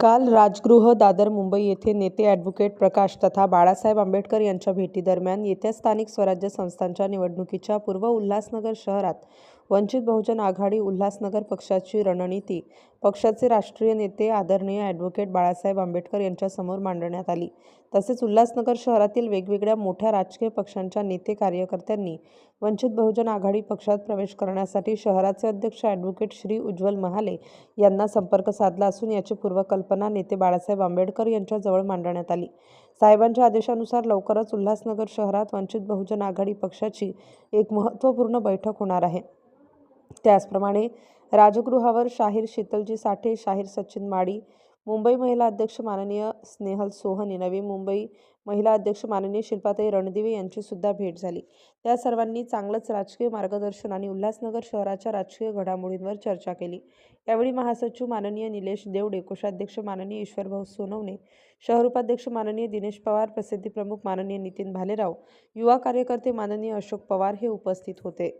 काल राजगृह दादर मुंबई येथे नेते ॲडव्होकेट प्रकाश तथा बाळासाहेब आंबेडकर यांच्या भेटीदरम्यान येत्या स्थानिक स्वराज्य संस्थांच्या निवडणुकीच्या पूर्व उल्हासनगर शहरात वंचित बहुजन आघाडी उल्हासनगर पक्षाची रणनीती. पक्षाचे राष्ट्रीय नेते आदरणीय ॲडव्होकेट बाळासाहेब आंबेडकर यांच्यासमोर मांडण्यात आली. तसेच उल्हासनगर शहरातील वेगवेगळ्या मोठ्या राजकीय पक्षांच्या नेते कार्यकर्त्यांनी वंचित बहुजन आघाडी पक्षात प्रवेश करण्यासाठी शहराचे अध्यक्ष ॲडव्होकेट श्री उज्ज्वल महाले यांना संपर्क साधला असून याची पूर्वकल्पना नेते बाळासाहेब आंबेडकर यांच्याजवळ मांडण्यात आली. साहेबांच्या आदेशानुसार लवकरच उल्हासनगर शहरात वंचित बहुजन आघाडी पक्षाची एक महत्त्वपूर्ण बैठक होणार आहे. त्याचप्रमाणे राजगृहावर शाहीर शीतलजी साठे शाहीर सचिन माडी मुंबई महिला अध्यक्ष माननीय स्नेहल सोहनी नवी मुंबई महिला अध्यक्ष माननीय शिल्पाताई रणदिवे यांची सुद्धा भेट झाली. त्या सर्वांनी चांगलंच राजकीय मार्गदर्शन आणि उल्हासनगर शहराच्या राजकीय घडामोडींवर चर्चा केली. यावेळी महासचिव माननीय निलेश देवडे कोषाध्यक्ष माननीय ईश्वरभाऊ सोनवणे शहर उपाध्यक्ष माननीय दिनेश पवार प्रसिद्धी प्रमुख माननीय नितीन भालेराव युवा कार्यकर्ते माननीय अशोक पवार हे उपस्थित होते.